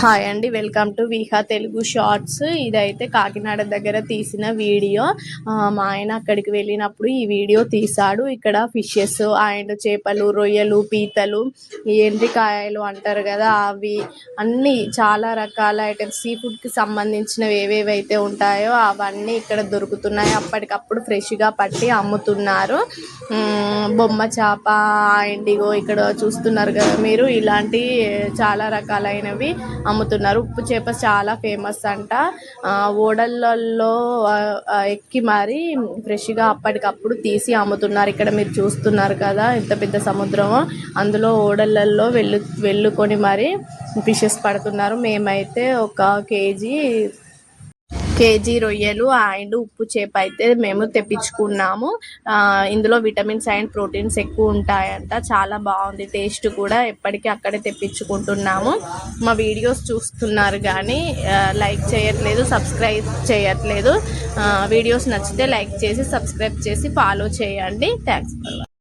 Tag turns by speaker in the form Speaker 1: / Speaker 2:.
Speaker 1: Hi అండి welcome to Viha Telugu shorts. ఇదైతే కాకినాడ దగ్గర తీసిన వీడియో. మా ఆయన అక్కడికి వెళ్ళినప్పుడు ఈ వీడియో తీశాడు. ఇక్కడ ఫిషెస్ అండ్ చేపలు రొయ్యలు పీతలు ఏంటి ఎండ్రికాయలు అంటారు కదా అవి అన్నీ చాలా రకాల ఐటమ్స్. సీ ఫుడ్కి సంబంధించినవి ఏవేవైతే ఉంటాయో అవన్నీ ఇక్కడ దొరుకుతున్నాయి. అప్పటికప్పుడు ఫ్రెష్గా పట్టి అమ్ముతున్నారు. బొమ్మ చేప ఇండిగో ఇక్కడ చూస్తున్నారు కదా మీరు. ఇలాంటి చాలా రకాలైనవి అమ్ముతున్నారు. ఉప్పు చేప చాలా ఫేమస్ అంట. ఆ, ఓడలలో ఎక్కి మరి ఫ్రెష్గా అప్పటికప్పుడు తీసి అమ్ముతున్నారు. ఇక్కడ మీరు చూస్తున్నారు కదా ఎంత పెద్ద సముద్రమో. అందులో ఓడలలో వెళ్ళు వెళ్ళుకొని మరి ఫిషెస్ పడుతున్నారు. మేమైతే ఒక కేజీ కేజీ రొయ్యలు అండ్ ఉప్పు చేప అయితే మేము తెప్పించుకున్నాము. ఇందులో విటమిన్స్ అండ్ ప్రోటీన్స్ ఎక్కువ ఉంటాయంట. చాలా బాగుంది. టేస్ట్ కూడా ఎప్పటికీ అక్కడే తెప్పించుకుంటున్నాము. మా వీడియోస్ చూస్తున్నారు కానీ లైక్ చేయట్లేదు సబ్స్క్రైబ్ చేయట్లేదు. వీడియోస్ నచ్చితే లైక్ చేసి సబ్స్క్రైబ్ చేసి ఫాలో చేయండి. Thanks for